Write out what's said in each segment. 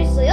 있어요.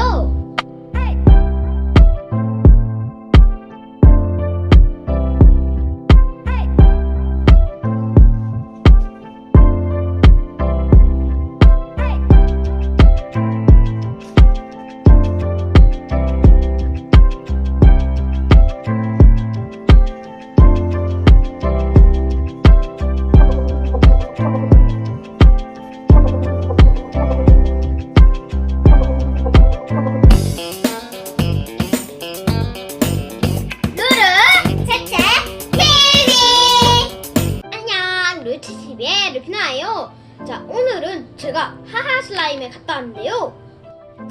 자 오늘은 제가 하하 슬라임에 갔다 왔는데요.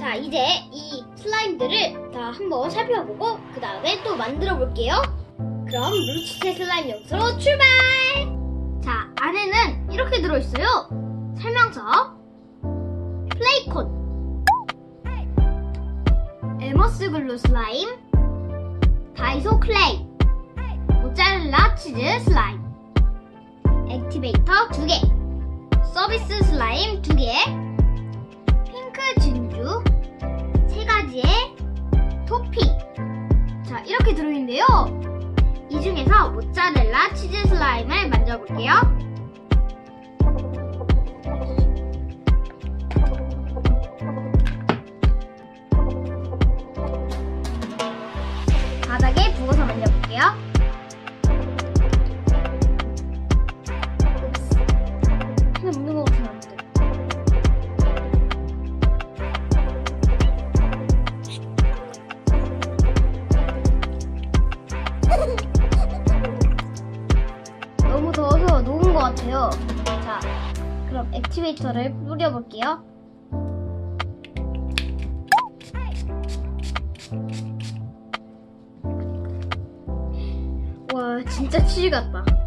자 이제 이 슬라임들을 다 한번 살펴보고 그 다음에 또 만들어 볼게요. 그럼 루치체 슬라임 영수로 출발! 자 안에는 이렇게 들어있어요. 설명서, 플레이콘, 에머스 글루 슬라임, 다이소 클레이, 모짜렐라 치즈 슬라임, 액티베이터 2개, 서비스 슬라임 2개, 핑크 진주 3가지의 토핑. 자, 이렇게 들어있는데요. 이 중에서 모짜렐라 치즈 슬라임을 만져볼게요. 그럼 액티베이터를 뿌려볼게요. 와, 진짜 치즈 같다.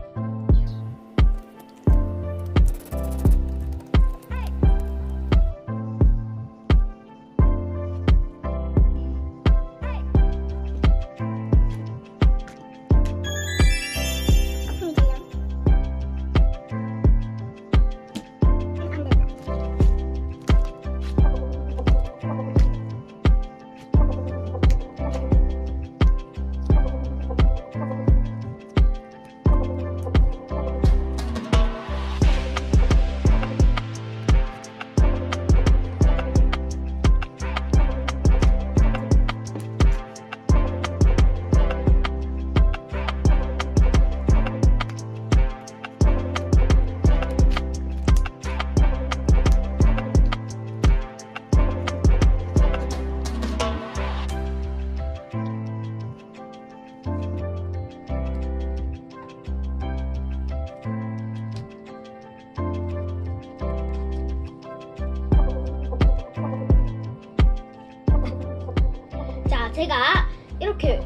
제가 이렇게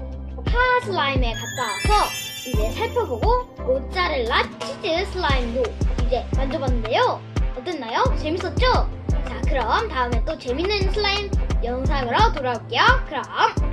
파 슬라임에 갔다 와서 이제 살펴보고 모짜렐라 치즈 슬라임도 이제 만져봤는데요. 어땠나요? 재밌었죠? 자, 그럼 다음에 또 재밌는 슬라임 영상으로 돌아올게요. 그럼!